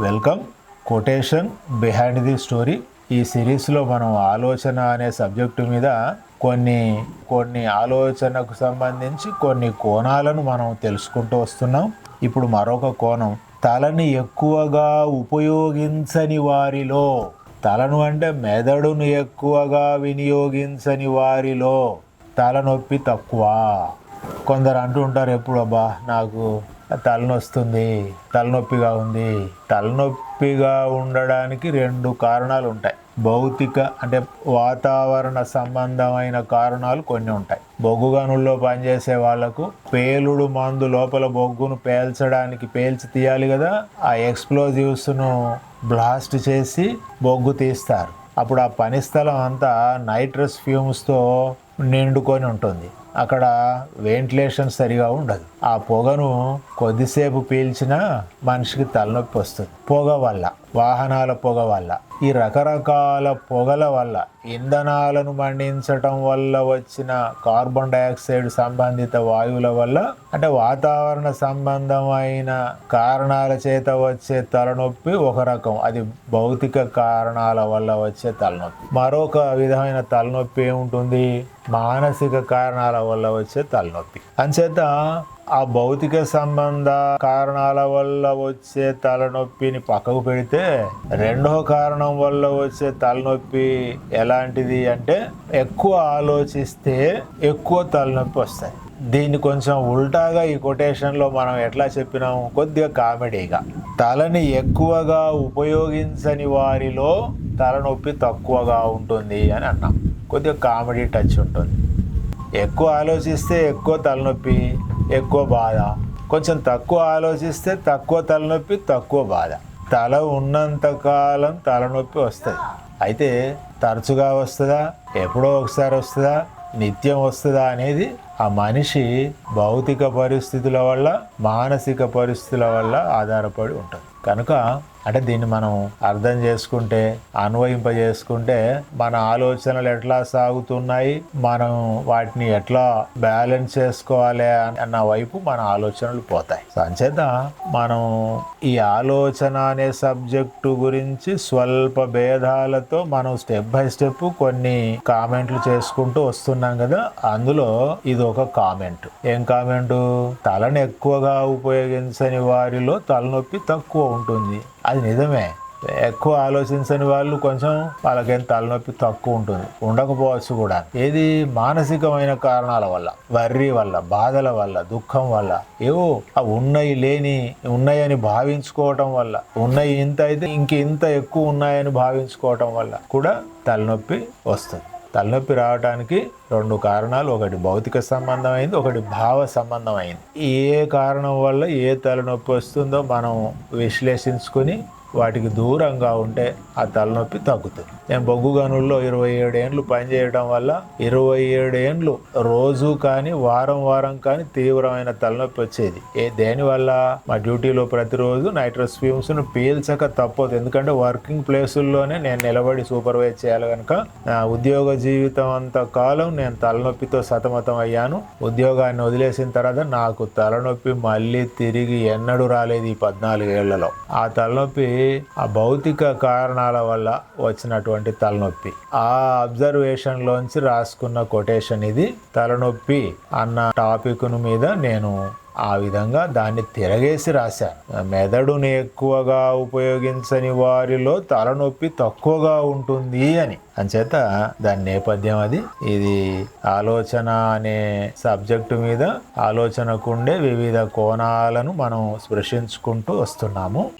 Welcome quotation behind the story ఈ సిరీస్లో మనం ఆలోచన అనే సబ్జెక్టు మీద కొన్ని కొన్ని ఆలోచనకు సంబంధించి కొన్ని కోణాలను మనం తెలుసుకుంటూ వస్తున్నాం. ఇప్పుడు మరొక కోణం. తలని ఎక్కువగా ఉపయోగించని వారిలో తలను అంటే మెదడును ఎక్కువగా వినియోగించని వారిలో తలనొప్పి తక్కువ. కొందరు అంటూ ఉంటారు ఎప్పుడు అబ్బా నాకు తలనొస్తుంది తలనొప్పిగా ఉంది. తలనొప్పిగా ఉండడానికి రెండు కారణాలు ఉంటాయి. భౌతిక అంటే వాతావరణ సంబంధమైన కారణాలు కొన్ని ఉంటాయి. బొగ్గు గనుల్లో పనిచేసే వాళ్ళకు పేలుడు మందు లోపల బొగ్గును పేల్చడానికి పేల్చి తీయాలి కదా. ఆ ఎక్స్ప్లోజివ్స్ను బ్లాస్ట్ చేసి బొగ్గు తీస్తారు. అప్పుడు ఆ పని స్థలం అంతా నైట్రస్ ఫ్యూమ్స్తో నిండుకొని ఉంటుంది. అక్కడ వెంటిలేషన్ సరిగా ఉండదు. ఆ పొగను కొద్దిసేపు పీల్చినా మనిషికి తలనొప్పి వస్తుంది పొగ వల్ల. వాహనాల పొగ వల్ల. ఈ రకరకాల పొగల వల్ల ఇంధనాలను మండించటం వల్ల వచ్చిన కార్బన్ డయాక్సైడ్ సంబంధిత వాయువుల వల్ల అంటే వాతావరణ సంబంధమైన కారణాల చేత వచ్చే తలనొప్పి ఒక రకం. అది భౌతిక కారణాల వల్ల వచ్చే తలనొప్పి. మరొక విధమైన తలనొప్పి ఏముంటుంది? మానసిక కారణాల వల్ల వచ్చే తలనొప్పి. అంచేత ఆ భౌతిక సంబంధ కారణాల వల్ల వచ్చే తలనొప్పిని పక్కకు పెడితే రెండో కారణం వల్ల వచ్చే తలనొప్పి ఎలాంటిది అంటే ఎక్కువ ఆలోచిస్తే ఎక్కువ తలనొప్పి వస్తాయి. దీన్ని కొంచెం ఉల్టాగా ఈ కొటేషన్లో మనం ఎట్లా చెప్పినాము? కొద్దిగా కామెడీగా. తలని ఎక్కువగా ఉపయోగించని వారిలో తలనొప్పి తక్కువగా ఉంటుంది అని అన్నాం. కొద్దిగా కామెడీ టచ్ ఉంటుంది. ఎక్కువ ఆలోచిస్తే ఎక్కువ తలనొప్పి ఎక్కువ బాధ. కొంచెం తక్కువ ఆలోచిస్తే తక్కువ తలనొప్పి తక్కువ బాధ. తల ఉన్నంత కాలం తలనొప్పి వస్తుంది. అయితే తరచుగా వస్తుందా? ఎప్పుడో ఒకసారి వస్తుందా? నిత్యం వస్తుందా అనేది ఆ మనిషి భౌతిక పరిస్థితుల వల్ల మానసిక పరిస్థితుల వల్ల ఆధారపడి ఉంటుంది. కనుక అంటే దీన్ని మనం అర్థం చేసుకుంటే అన్వయింపజేసుకుంటే మన ఆలోచనలు ఎట్లా సాగుతున్నాయి మనం వాటిని ఎట్లా బ్యాలెన్స్ చేసుకోవాలి అన్న వైపు మన ఆలోచనలు పోతాయి. సంచేత మనం ఈ ఆలోచన అనే సబ్జెక్టు గురించి స్వల్ప భేదాలతో మనం స్టెప్ బై స్టెప్ కొన్ని కామెంట్లు చేసుకుంటూ వస్తున్నాం కదా అందులో ఇది ఒక కామెంట్. ఏం కామెంట్? తలను ఎక్కువగా ఉపయోగించని వారిలో తలనొప్పి తక్కువ ఉంటుంది. అది నిజమే. ఎక్కువ ఆలోచించని వాళ్ళు కొంచెం వాళ్ళకేం తలనొప్పి తక్కువ ఉంటుంది. ఉండకపోవచ్చు కూడా. ఏది? మానసికమైన కారణాల వల్ల వర్రి వల్ల బాధల వల్ల దుఃఖం వల్ల. ఏవో ఆ ఉన్నాయి లేని ఉన్నాయని భావించుకోవటం వల్ల. ఉన్నాయి ఇంత అయితే ఇంక ఇంత ఎక్కువ ఉన్నాయని భావించుకోవటం వల్ల కూడా తలనొప్పి వస్తుంది. తలనొప్పి రావడానికి రెండు కారణాలు. ఒకటి భౌతిక సంబంధమైంది ఒకటి భావ సంబంధమైంది. ఏ కారణం వల్ల ఏ తలనొప్పి వస్తుందో మనం విశ్లేషించుకొని వాటికి దూరంగా ఉంటే ఆ తలనొప్పి తగ్గుతుంది. నేను బొగ్గు గనుల్లో ఇరవై ఏడు ఏండ్లు పనిచేయడం వల్ల ఇరవై ఏడు ఏండ్లు రోజు కానీ వారం వారం కానీ తీవ్రమైన తలనొప్పి వచ్చేది. ఏ దేనివల్ల? మా డ్యూటీలో ప్రతిరోజు నైట్రస్ ఫ్యూమ్స్ను పీల్చక తప్పదు. ఎందుకంటే వర్కింగ్ ప్లేసుల్లోనే నేను నిలబడి సూపర్వైజ్ చేయాలి కనుక నా ఉద్యోగ జీవితం అంత కాలం నేను తలనొప్పితో సతమతం అయ్యాను. ఉద్యోగాన్ని వదిలేసిన తర్వాత నాకు తలనొప్పి మళ్ళీ తిరిగి ఎన్నడూ రాలేదు ఈ పద్నాలుగు ఏళ్ళలో ఆ తలనొప్పి ఆ భౌతిక కారణాల వల్ల వచ్చినటువంటి తలనొప్పి. ఆ అబ్జర్వేషన్లోంచి రాసుకున్న కొటేషన్ ఇది తలనొప్పి అన్న టాపిక్ను మీద నేను ఆ విధంగా దాన్ని తిరగేసి రాశాను. మెదడుని ఎక్కువగా ఉపయోగించని వారిలో తలనొప్పి తక్కువగా ఉంటుంది అని. అంచేత దాని నేపథ్యం అది. ఇది ఆలోచన అనే సబ్జెక్టు మీద ఆలోచనకుండే వివిధ కోణాలను మనం స్పృశించుకుంటూ వస్తున్నాము.